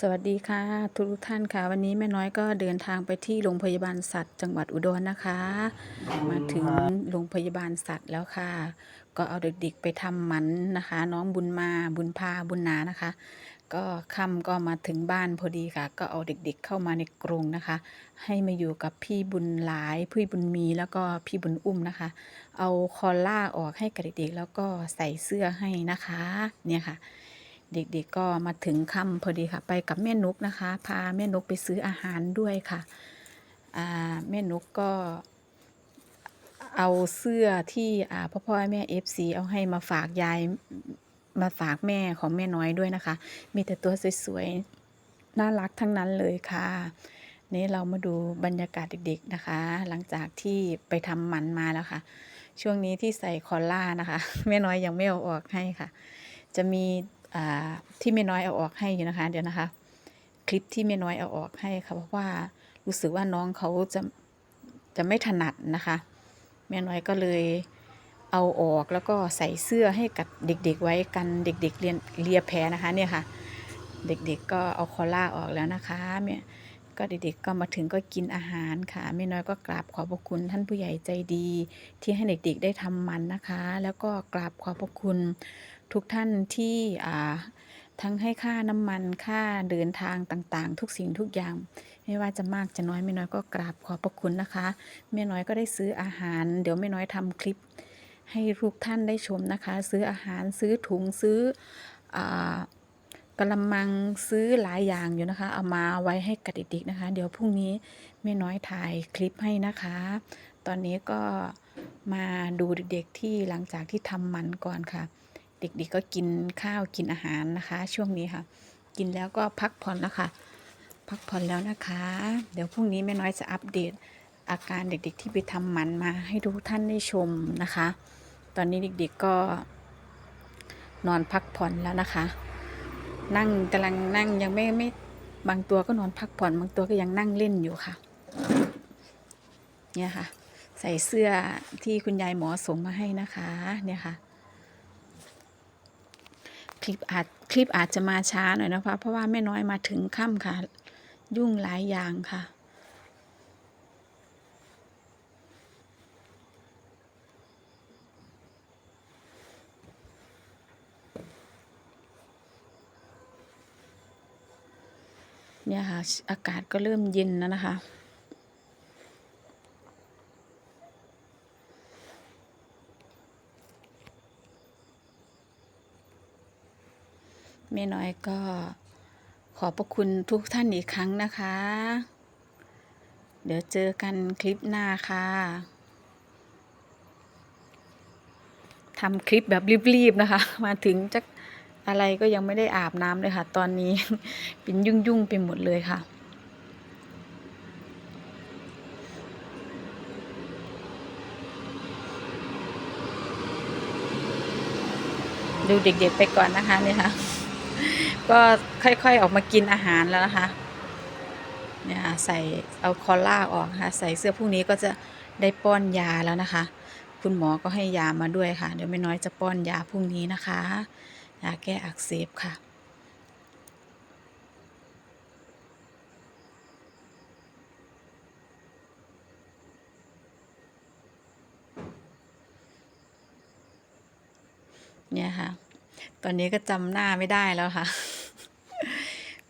สวัสดีค่ะ ทุกท่านค่ะ วันนี้แม่น้อยก็เดินทางไปที่โรงพยาบาลสัตว์ จังหวัดอุดรนะคะ มาถึงโรงพยาบาลสัตว์แล้วค่ะ ก็เอาเด็กๆไปทำหมันนะคะ น้องบุญมาบุญพาบุญนานะคะ ก็ค่ำก็มาถึงบ้านพอดีค่ะ ก็เอาเด็กๆเข้ามาในกรงนะคะ ให้มาอยู่กับพี่บุญหลายพี่บุญมีแล้วก็พี่บุญอุ้มนะคะ เอาคอล่าออกให้กับเด็กๆแล้วก็ใส่เสื้อให้นะคะ เนี่ยค่ะ เด็กๆก็มาถึงค่ำพอดีค่ะ ไปกับแม่นุกนะคะ พาแม่นุกไปซื้ออาหารด้วยค่ะแม่นุกก็เอาเสื้อที่พ่อพ่อแม่เอฟซีเอาให้มาฝากยายมาฝากแม่ของแม่น้อยด้วยนะคะ มีแต่ตัวสวยๆ น่ารักทั้งนั้นเลยค่ะ นี่เรามาดูบรรยากาศเด็กๆนะคะ หลังจากที่ไปทำหมันมาแล้วค่ะ ช่วงนี้ที่ใส่คอลล่านะคะ แม่น้อยยังไม่เอาออกให้ค่ะ จะมี ที่แม่น้อยเอาออกให้อยู่นะคะ เดี๋ยวนะคะ คลิปที่แม่น้อยเอาออกให้ค่ะเพราะว่ารู้สึกว่าน้องเขาจะจะไม่ถนัดนะคะแม่น้อยก็เลยเอาออกแล้วก็ใส่เสื้อให้กับเด็กๆไว้กันเด็ก ๆ เรียนเลียแผลนะคะเนี่ยค่ะ เด็กๆก็เอาคอล่าออกแล้วนะคะแม่ก็เด็กๆก็มาถึงก็กินอาหารค่ะแม่น้อยก็กราบขอบพระคุณท่านผู้ใหญ่ใจดี ที่ให้เด็กๆได้ทำมันนะคะ แล้วก็กราบขอบพระคุณ ทุกท่านที่ทั้งให้ค่าน้ำมันค่าเดินทางต่างๆ ทุกสิ่งทุกอย่าง ไม่ว่าจะมากจะน้อยแม่น้อยก็กราบขอบพระคุณนะคะแม่น้อยก็ได้ซื้ออาหาร เดี๋ยวแม่น้อยทำคลิป ให้ทุกท่านได้ชมนะคะ ซื้ออาหารซื้อถุงซื้ออกระมังซื้อหลายอย่างอยู่นะคะ เอามาไว้ให้กับเด็กๆนะคะ เดี๋ยวพรุ่งนี้แม่น้อยถ่ายคลิปให้นะคะ ตอนนี้ก็มาดูเด็กๆที่หลังจากที่ทำมันก่อนค่ะ เด็กๆก็กินข้าวกินอาหารนะคะ ช่วงนี้ค่ะ กินแล้วก็พักผ่อนแล้วค่ะ พักผ่อนแล้วนะคะ เดี๋ยวพรุ่งนี้แม่น้อยจะอัปเดตอาการเด็กๆ ที่ไปทำหมันมาให้ทุกท่านได้ชมนะคะ ตอนนี้เด็กๆก็ นอนพักผ่อนแล้วนะคะ นั่งกำลังนั่งยังไม่ไม่บางตัวก็นอนพักผ่อน บางตัวก็ยังนั่งเล่นอยู่ค่ะ เนี่ยค่ะ ใส่เสื้อที่คุณยายหมอส่งมาให้นะคะ เนี่ยค่ะ ลิปอาจคลิปอาจจะมาช้าหน่อยนะคะเพราะว่าแม่น้อยมาถึงค่ำค่ะ ยุ่งหลายอย่างค่ะ เนี่ยค่ะ อากาศก็เริ่มเย็นแล้วนะคะ แม่น้อยก็ขอบพระคุณทุกท่านอีกครั้งนะคะ เดี๋ยวเจอกันคลิปหน้าค่ะทำคลิปแบบรีบๆนะคะ มาถึงจะอะไรก็ยังไม่ได้อาบน้ำเลยค่ะ ตอนนี้เป็นยุ่งๆไปหมดเลยค่ะดูเด็กๆไปก่อนนะคะเนี่ยค่ะ ก็ค่อยๆออกมากินอาหารแล้วนะคะเนี่ยค่ะใส่เอาคอล่าออกค่ะ ใส่เสื้อพรุ่งนี้ก็จะได้ป้อนยาแล้วนะคะ คุณหมอก็ให้ยามาด้วยค่ะ เดี๋ยวไม่น้อยจะป้อนยาพรุ่งนี้นะคะยาแก้อักเสบค่ะเนี่ยค่ะ ตอนนี้ก็จำหน้าไม่ได้แล้วค่ะ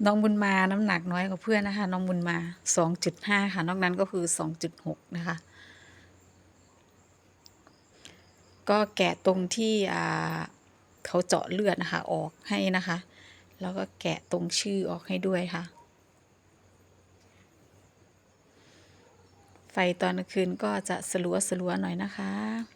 น้องบุญมาน้ำหนักน้อยกว่าเพื่อนนะคะ น้องบุญมาสองจุดห้าค่ะ นอกนั้นก็คือสองจุดหกนะคะ ก็แกะตรงที่อ่าเขาเจาะเลือดนะคะ ออกให้นะคะ แล้วก็แกะตรงชื่อออกให้ด้วยค่ะไฟตอนกลางคืนก็จะสลัวสลัวหน่อยนะคะ